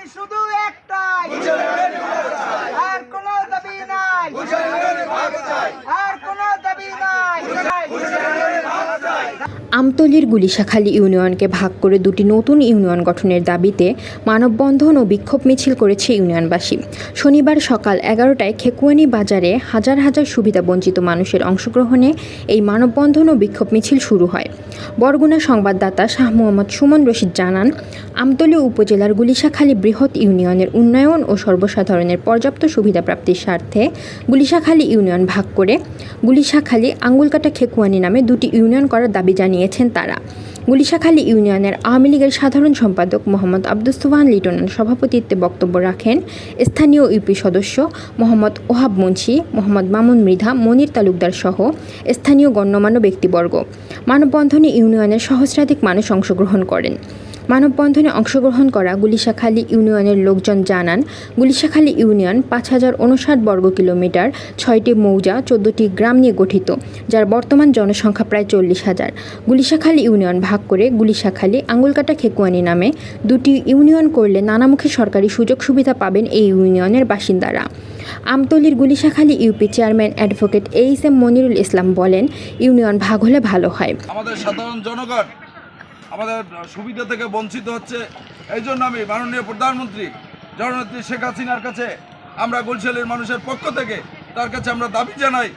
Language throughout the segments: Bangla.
দাবি শুধু একটাই আর কোনো দাবি নাই আর কোনো দাবি নাই আমতলীর গুলিশাখালী ইউনিয়নকে ভাগ করে দুটি নতুন ইউনিয়ন গঠনের দাবিতে মানববন্ধন ও বিক্ষোভ মিছিল করেছে ইউনিয়নবাসী। শনিবার সকাল এগারোটায় খেকুয়ানি বাজারে হাজার হাজার সুবিধাবঞ্চিত মানুষের অংশগ্রহণে এই মানববন্ধন ও বিক্ষোভ মিছিল শুরু হয়। বরগুনা সংবাদদাতা শাহ মোহাম্মদ সুমন রশিদ জানান, আমতলী উপজেলার গুলিশাখালী বৃহৎ ইউনিয়নের উন্নয়ন ও সর্বসাধারণের পর্যাপ্ত সুবিধা প্রাপ্তির স্বার্থে গুলিশাখালী ইউনিয়ন ভাগ করে গুলিশাখালী আঙ্গুলকাটা খেকুয়ানি নামে দুটি ইউনিয়ন করার দাবি জানিয়েছেন তারা। গুলিশাখালী ইউনিয়নের আওয়ামী লীগের সাধারণ সম্পাদক মোহাম্মদ আব্দুস্তোহান লিটনের সভাপতিত্বে বক্তব্য রাখেন স্থানীয় ইউপি সদস্য মোহাম্মদ ওহাব মুন্সি, মোহাম্মদ মামুন মৃধা, মনির তালুকদার সহ স্থানীয় গণ্যমান্য ব্যক্তিবর্গ। মানববন্ধনে ইউনিয়নের সহস্রাধিক মানুষ অংশগ্রহণ করেন। মানববন্ধনে অংশগ্রহণ করা গুলিশাখালী ইউনিয়নের লোকজন জানান, গুলিশাখালী ইউনিয়ন পাঁচ হাজার উনষাট বর্গ কিলোমিটার, ছয়টি মৌজা, চোদ্দটি গ্রাম নিয়ে গঠিত, যার বর্তমান জনসংখ্যা প্রায় চল্লিশ হাজার। গুলিশাখালী ইউনিয়ন ভাগ করে গুলিশাখালী আঙ্গুলকাটা খেকুয়ানি নামে দুটি ইউনিয়ন করলে নানামুখী সরকারি সুযোগ সুবিধা পাবেন এই ইউনিয়নের বাসিন্দারা। আমতলির Gulishakhali UP chairman advocate H M Monirul Islam বলেন, ইউনিয়ন ভাগ হলে ভালো হয়। আমাদের সাধারণ জনগণ আমাদের সুবিধা থেকে বঞ্চিত হচ্ছে। এই জন্য আমি মাননীয় প্রধানমন্ত্রী, জননেত্রী শেখ হাসিনার কাছে আমরা গুলশালের মানুষের পক্ষ থেকে তার কাছে আমরা দাবি জানাই,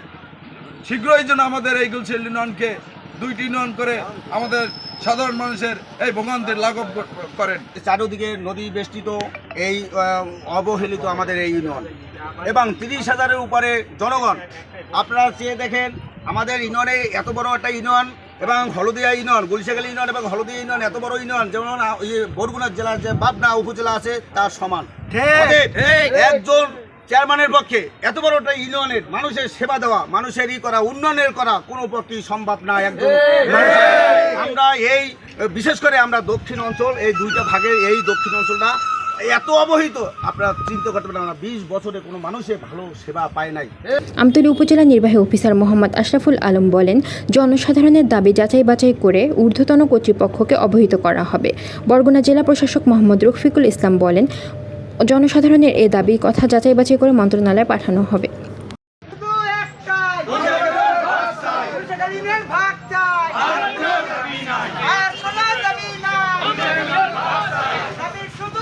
শীঘ্রই যেন আমাদের এই গুলশাল ইউনিয়নকে দুইটি ইউনিয়ন করে আমাদের সাধারণ মানুষের এই ভোগান্তির লাঘব কর- করেন। চারোদিকে নদী বেষ্টিত, এই অবহেলিত আমাদের এই ইউনিয়ন। এবং তিরিশ হাজারের উপরে জনগণ, আপনারা চেয়ে দেখেন, আমাদের ইউনিয়নে এত বড় একটা ইউনিয়ন এবং হলদিয়া ইউনিয়ন গুলশাখালী ইউনিয়ন এবং হলদিয়া ইউনিয়ন এত বড় ইউনিয়ন যেমন এই বরগুনা জেলার যে পাবনা উপজেলা আছে তার সমান। একজন চেয়ারম্যানের পক্ষে এত বড় একটা ইউনিয়নের মানুষের সেবা দেওয়া মানুষের ই করা উন্নয়নের করা কোনো পক্ষেই সম্ভব না একজন আমরা এই বিশেষ করে আমরা দক্ষিণ অঞ্চল এই দুইটা ভাগের এই দক্ষিণ অঞ্চলটা এত অবহিত। আপনারা চিন্তা করতে পারেন না বিশ বছরে কোনো মানুষের ভালো সেবা পায় নাই। আমতলী উপজেলা নির্বাহী অফিসার মোহাম্মদ আশরাফুল আলম বলেন জনসাধারণের দাবি যাচাই বাছাই করে ঊর্ধ্বতন কর্তৃপক্ষকে অবহিত করা হবে। বরগুনা জেলা প্রশাসক মোহাম্মদ রফিকুল ইসলাম বলেন জনসাধারণের এ দাবি কথা যাচাই বাছাই করে মন্ত্রণালয়ে পাঠানো হবে শুধু একটাই গুলিশাখালী ইউনিয়ন ভাগ চাই আর কোনো দাবি নাই দাবি শুধু